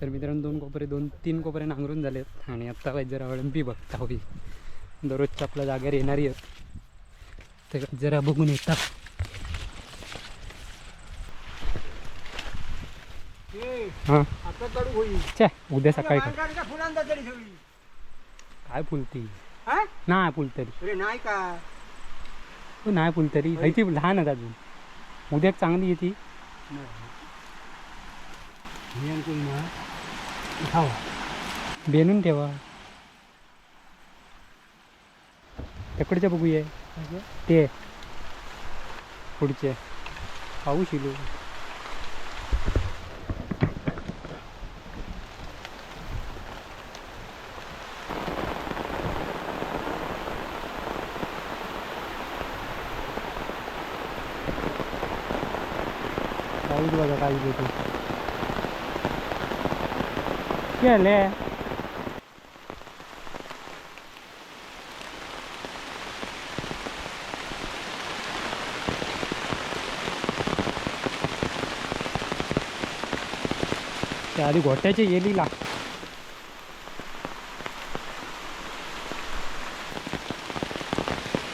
तर मित्रांनो दोन कोपरे दोन तीन कोपरे नांगरून झालेत आणि आत्ता काय जरा अळंबी बघता होई दररोजच्या आपल्या जागेवर येणारी आहेत. तर जरा बघून येता. हां. आता कडू होईल. च्या उद्या सकाळी काय फुलती? हा? नाही फुलतरी. नाही का? हो नाही फुलतरी. लहान आहेत अजून. उद्या चांगली येते. बेनून ठेवा तिकडच्या बघूया। ते पुढचे। पाहू शिलो। पाऊस बघा काही देतो गेले त्या आधी गोट्याचे येली लाग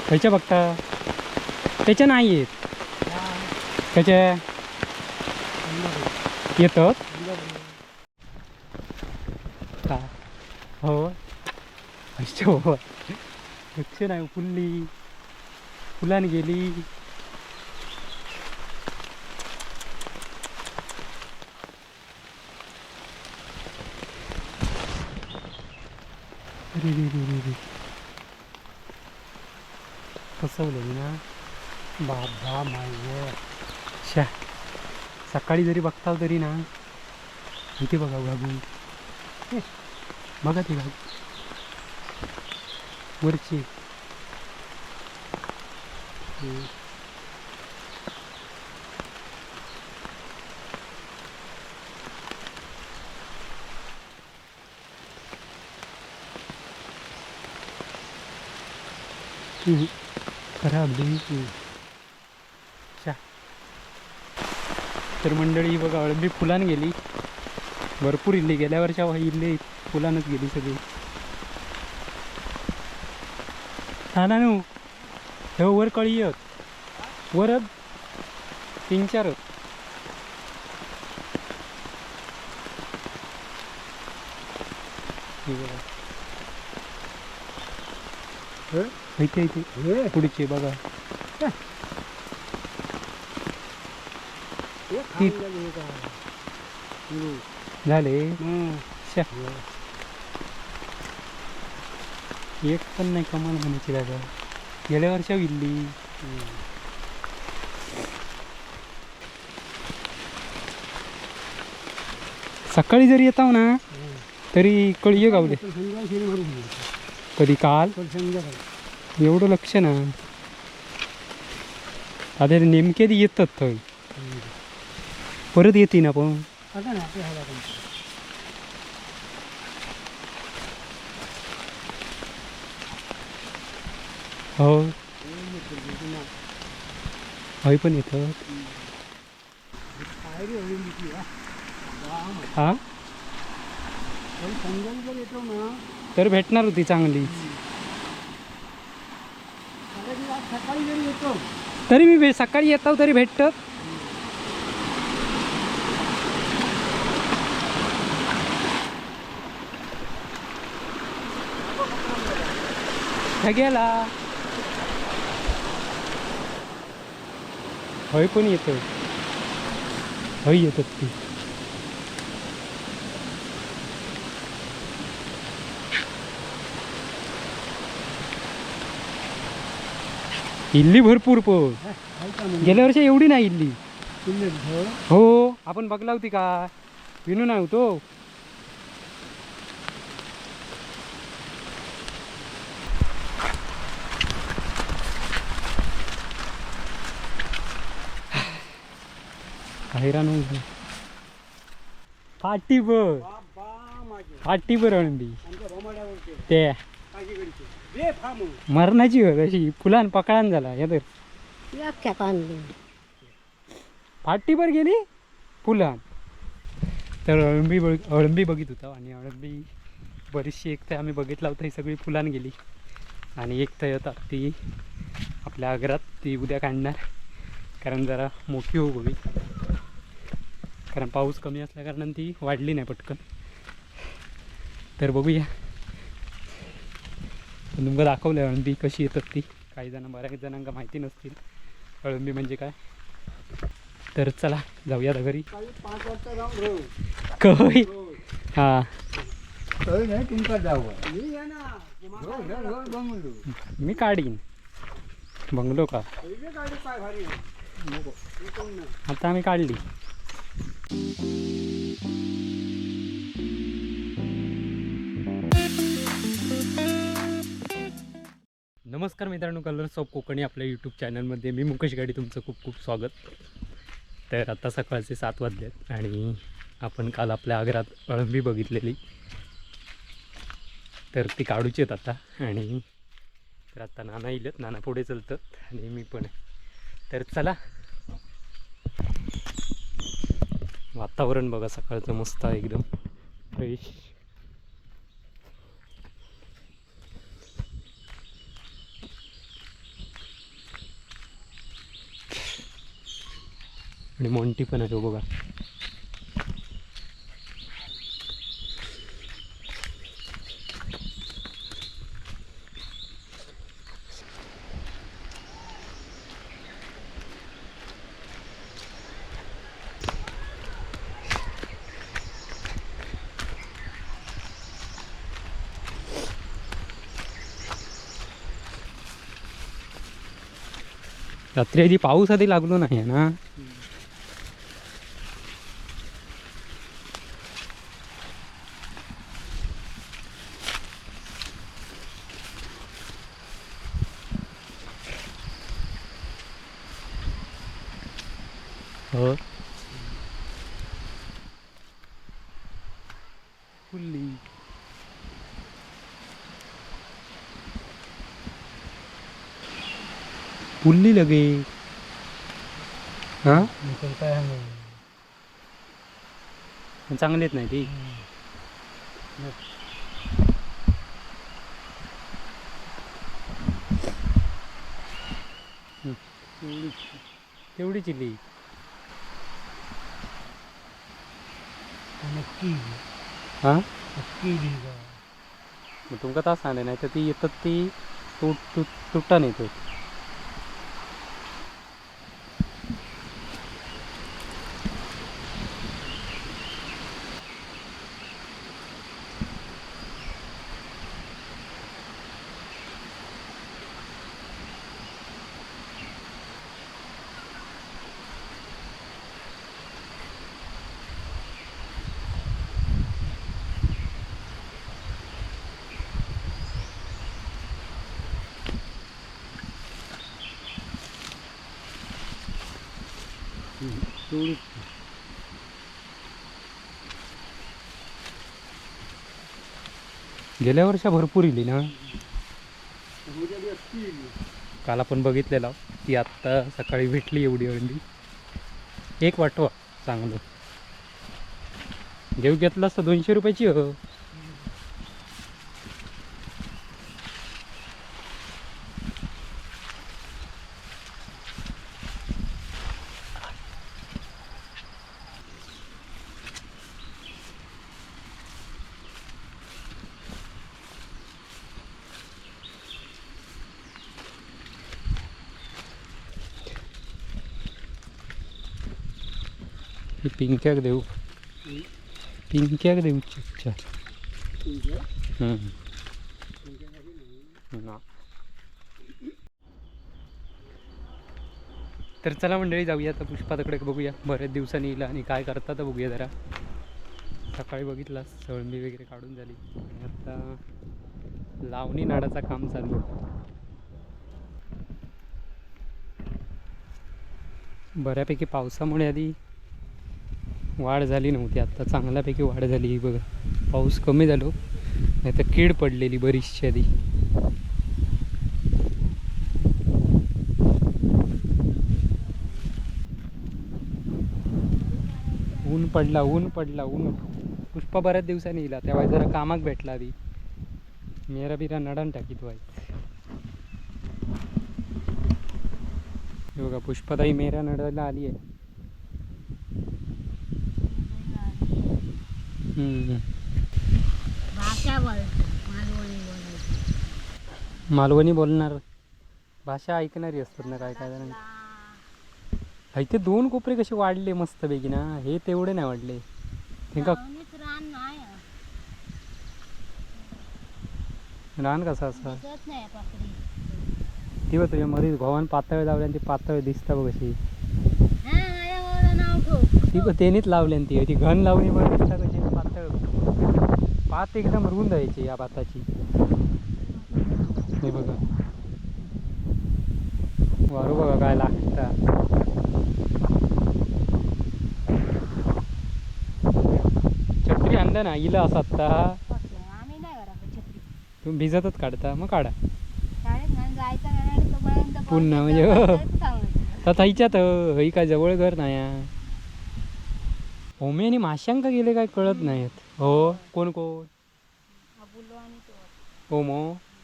खयच्या बघता त्याच्या नाही येत त्याच्या येतात का हो अच्छा हो. लक्ष नाही फुलली. फुलाने गेली. अरे रे रे रे रे. फसवलं मी ना. बाबा माय शा सकाळी जरी बघताव तरी ना. इथे बघा बाबू बघा ते बाबू वरची. खराब हम्म. तर मंडळी बघा अळंबी फुलान गेली. भरपूर इल्ली. गेल्या वर्षा इल्ली फुलानच गेली सगळी. हा ना हे वर कळी येत वर तीन चार इथे इथे. पुढचे बघा. झाले एक पण नाही कमाल होण्याची दादा. गेल्या वर्षा विल्ली. सकाळी जरी येताव ना तरी कळीये गावले. कधी काल? एवढं लक्ष ना. आता नेमके येतात थंय. परत येते ना पण. हो. हय पण येतं हा? तर भेटणार होती चांगली. सकाळी तरी मी भे- सकाळी येताव तरी भेटतात गेला हय पण येत हय येतात ती. इल्ली भरपूर पण. गेल्या वर्षी एवढी नाही इल्ली. हो आपण बघला होती का? विनू नाही होतो. हैराण होईल फाटी बर फाटी बर अळंबी ते. मरणाची अशी. फुलान पकडान झाला. या तर. फाटी बर फाटीभर गेली? फुलान. तर अळंबी बघ अळंबी बघित होता आणि अळंबी बरीचशी एक तर आम्ही बघितला होता. ही सगळी फुलान गेली. आणि एक तर येतात ती. आपल्या आग्रात ती उद्या काढणार. कारण जरा मोठी होऊ हवी. कारण पाऊस कमी असल्या कारणाने ती वाढली नाही पटकन. तर बघूया. तुमका दाखवलं अळंबी कशी येतात ती. काही जण बऱ्याच जणांका माहिती नसतील. अळंबी म्हणजे काय? तर चला जाऊया आता घरी. कय हो. हां. कळलं नाही तुमका जावं. मी आहे ना तुम्हाला हो, हो, बंगलो. मी काढीन. बंगलो का. हे. आता आम्ही काढली. नमस्कार मित्रांनो कलर्स ऑफ कोकणी आपल्या यूट्यूब चॅनलमध्ये मी मुकेश गाडी तुमचं खूप खूप स्वागत. तर आता सकाळचे सात वाजलेत आणि आपण काल आपल्या आग्रात अळंबी बघितलेली. तर ती काढूची आहेत आता आणि तर आता नाना येईलत नाना पुढे चलतात आणि मी पण तर चला. वातावरण बघा सकाळचं मस्त आहे एकदम. फ्रेश आणि मोंटी पण आहे तो बघा. रात्री आधी पाऊस आधी लागलो नाही आहे ना. हो फुल्ली फुल्ली लगे. हां? निकलता है नाही ती? तेवढी चिली नक्की हां? नक्की मग तुमका तास सांगले नाही तर ती येतात ती तुट तुट तुटता नाही तो. गेल्या वर्षा भरपूर इली ना? असतील. काल आपण बघितलेला. ती आत्ता सकाळी भेटली एवढी अंडी एक वाटवा चांगलं. घेऊ घेतलं असतं दोनशे रुपयाची हो. हे पिंक्याक देऊ पिंक्याक देऊ चार तर चला मंडळी जाऊया आता पुष्पाताकडे बघूया. बऱ्याच दिवसांनी येईल आणि काय करतात बघूया जरा. सकाळी बघितला सळंबी वगैरे काढून झाली. आणि आता लावणी नाडाचा काम चालू आहे. बऱ्यापैकी पावसामुळे आधी वाढ झाली नव्हती. आत्ता चांगल्यापैकी वाढ झाली. ही बघा. पाऊस कमी झालो. नाही तर कीड पडलेली बरीचशी आधी. ऊन पडला ऊन पडला ऊन. पुष्पा बऱ्याच दिवसांनी येला तेव्हा जरा कामाक भेटला आधी. मेरा बिरा नडण टाकीत व्हाय हे बघा पुष्पाताई मेरा नडायला आली आहे. भाषा मालवणी बोलायची मालवणी बोलणार. भाषा ऐकणारी असतात ना काय काय जण. इथे दोन कोपरे कसे वाढले मस्त पैकी ना. हे तेवढे नाही वाढले. लावणीत रान कसा असा? ती बघ तुझ्या मध्ये भवन पातळ लावले ती पातळ दिसता बघ कशी ती पण तेनीच लावली ती. ती घन लावणी पण दिसता कशी. पात एकदम रुंद यायची या भाताची हे बघा. वारू बघा काय लागता. छत्री आणलं ना इला असं आत्ता. आम्ही नाही घराकडे छत्री. तुम्ही भिजतच काढता मग काढा. पुन्हा म्हणजे, येतो, हो. जायचं सांगायचं. तर थाईच्यात हई काय जवळ घर नाही. होमे आणि माश्यांका गेले काय कळत नाहीत. हो कोण कोण? अबुलो आणि तो ओमो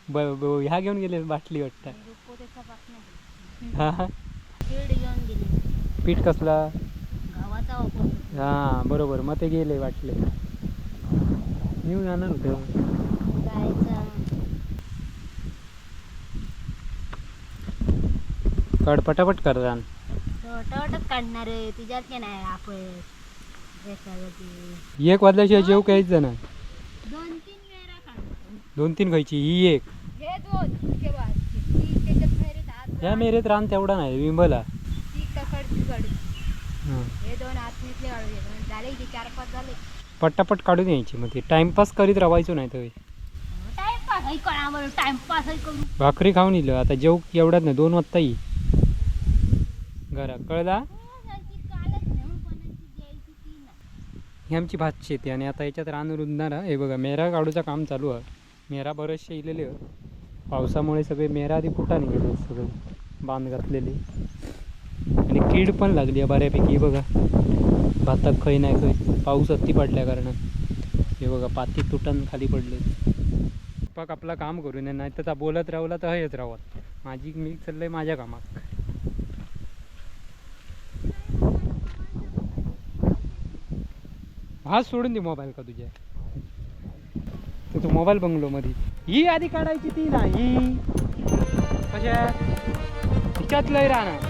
ब ब- ह्या घेऊन गेले बाटली वाटतं. त्याचा पासन हा हा. घेऊन गेली पीठ कसला? गावाचा वापर हा बरोबर. मग ते गेले वाटले येऊन जाणार होतं जायचं कड पटापट कर रान हो, टोटच काढणार आहे. तुझ्यात नाही आपण. एक वाजल्याशिवाय जेव काहीच ना दोन तीन खायची ही एक. हे दोन. इतके बाद. ती त्याच्यात मेरे हात या मेरेत रान तेवढा नाही विंबला पटापट काढून यायची मग ती टाइमपास करीत राहायचो नाही तर भाकरी खाऊन इलो. आता जेव एवढ्यात नाही दोन वाजता येई घरा कळला कालच नाही मग कोणाची द्यायची ती नाही ही आमची भात शेती आणि आता याच्यात रान रुंदणार हे बघा मेरा काढूचं काम चालू आहे. मेरा बरेचसे इलेले पावसामुळे सगळे मेरा आधी फुटाने गेले सगळे. बांध घातलेले. आणि कीड पण लागली आहे बऱ्यापैकी. बघा भाताक खै नाही खै. पाऊस अति पडल्या कारणात. हे बघा पाती तुटन खाली पडले पक आपलं काम करू नये नाही तर बोलत राहला तर हेच राहत माझी मी चाललंय माझ्या कामात. हात सोडून दे मोबाईल का तुझ्या? तर तू मोबाईल बंगलो मध्ये ही आधी काढायची ती ना ही कशा? तिच्यात लय राहणार